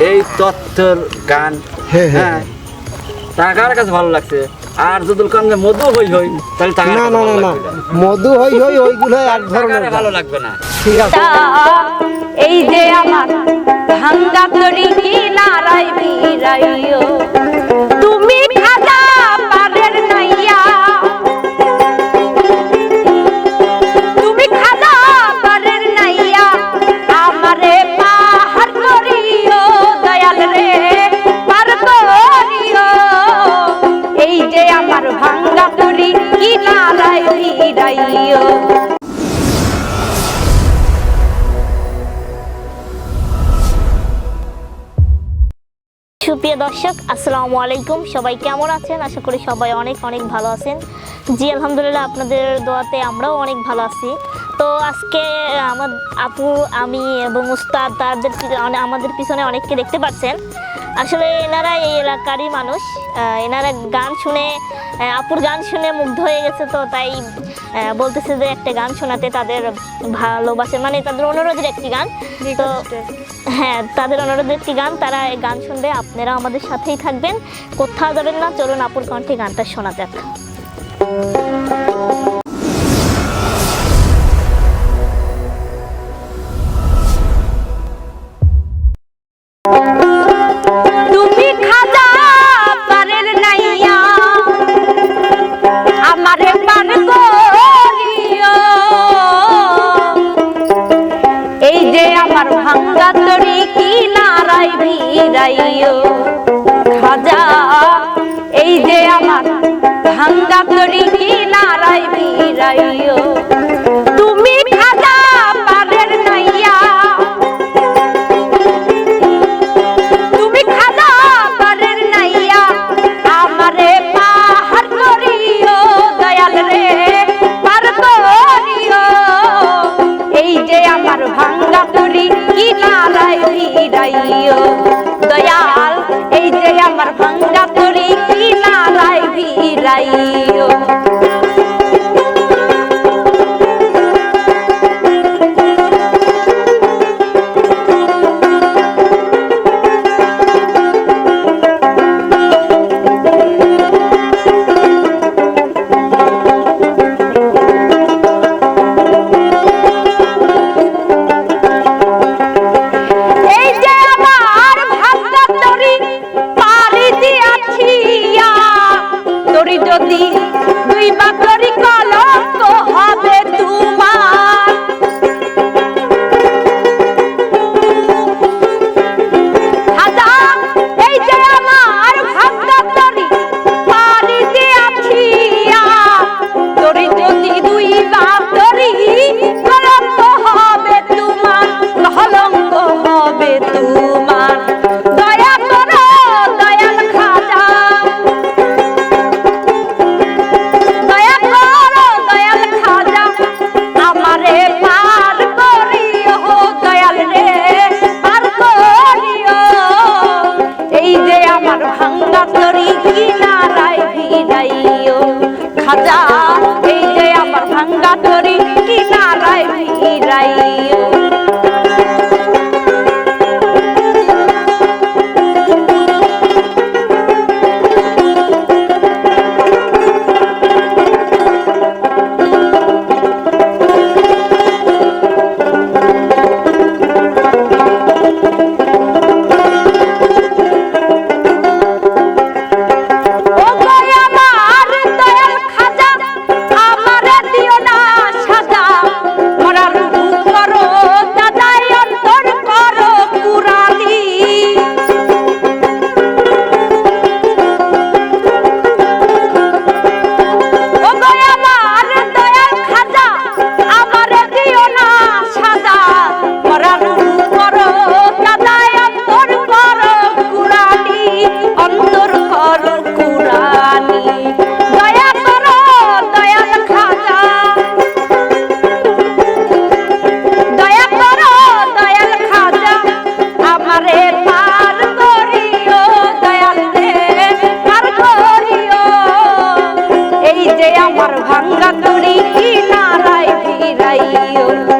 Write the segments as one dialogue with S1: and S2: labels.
S1: এই তত্ত্বর গান।
S2: হ্যাঁ,
S1: টাকার কাছে ভালো লাগছে। আর যদি কান মধু হই হই তাহলে টাকা
S2: না না না। মধু হই হই ওইগুলো এক ধরনের
S1: ভালো লাগবে না।
S2: ঠিক আছে।
S3: এই যে আমার ভাঙ্গা তরি কি নারাই বিরাইও
S4: সুপ্রিয় দর্শক, আসসালামু আলাইকুম। সবাই কেমন আছেন? আশা করি সবাই অনেক অনেক ভালো আছেন। জি, আলহামদুলিল্লাহ, আপনাদের দোয়াতে আমরাও অনেক ভালো আছি। তো আজকে, আমার আপু, আমি এবং উস্তাদ, তাদের মানে আমাদের পিছনে অনেককে দেখতে পাচ্ছেন। আসলে এনারা এই এলাকারই মানুষ। এনারা গান শুনে আপুর গান শুনে মুগ্ধ হয়ে গেছে তো, তাই বলতেছে যে একটা গান শোনাতে তাদের ভালোবাসে। মানে তাদের অনুরোধের একটি গান। তো হ্যাঁ তাদের অনুরোধের একটি গান। তারা এই গান শুনবে আপনারা আমাদের সাথেই থাকবেন। কোথাও যাবেন না চলুন আপুর কণ্ঠে গানটা শোনা যাক।
S3: তুমি খাজা পারের নাইয়া আমারে ভিড়াইও খাজা, এই যে আমার ভাঙ্গা তরি কি নারাই ভিড়াইও তুমি খাজা পারের নাইয়া। তুমি খাজা পারের নাইয়া। আমারে পাহাড় করিও, দয়াল রে, পার করিও। এই যে আমার ভাঙ্গা তরি কি নারাই যে আমার ভাঙ্গা তরি কি নারাই যদি ভাঙ্গা তরি কিনারায় ভিড়াই যে আমার ভাঙ্গা তুড়ি কিনারায় ফিরাইও।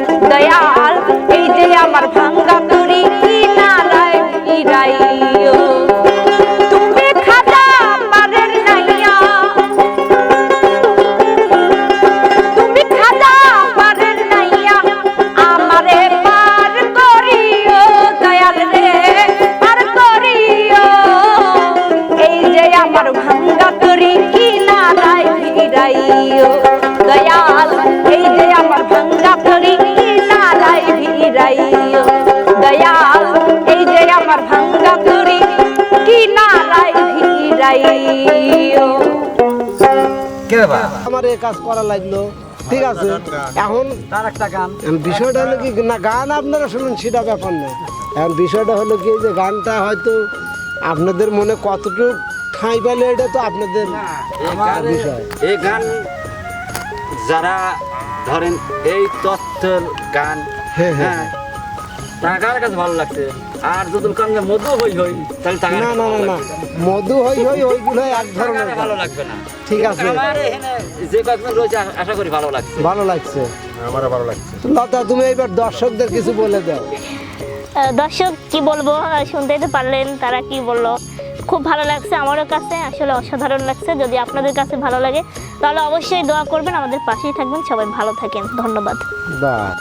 S3: আমার
S2: এই কাজ করা লাগল। ঠিক আছে। এখন
S1: তার একটা গান।
S2: বিষয়টা হলো কি না গান আপনারা শুনুন সেটা ব্যাপার না এখন বিষয়টা হলো কি যে গানটা হয়তো আপনাদের মনে কতটুকু ঠাঁই পেলে এটা তো আপনাদের বিষয়।
S1: এই গান যারা ধরেন এই তথ্যের গান
S2: হ্যাঁ, হ্যাঁ।
S1: টাকার কাছে ভালো লাগছে? আর যদি মধু হই হই তাহলে টাকার
S2: না না না না। মধু হই হই ওইগুলো এক ধরনের।
S1: ভালো লাগবে না।
S2: ঠিক আছে।
S1: আমার এখানে যে কয়েকজন রয়েছে আশা করি ভালো লাগছে।
S2: ভালো লাগছে। আমারও ভালো লাগছে। লতা তুমি এইবার দর্শকদের কিছু বলে দাও।
S4: দর্শক কি বলব? শুনতেই তো পারলেন তারা কি বলল? খুব ভালো লাগছে আমারও কাছে আসলে অসাধারণ লাগছে। যদি আপনাদের কাছে ভালো লাগে তাহলে অবশ্যই দোয়া করবেন। আমাদের পাশেই থাকবেন। সবাই ভালো থাকেন। ধন্যবাদ।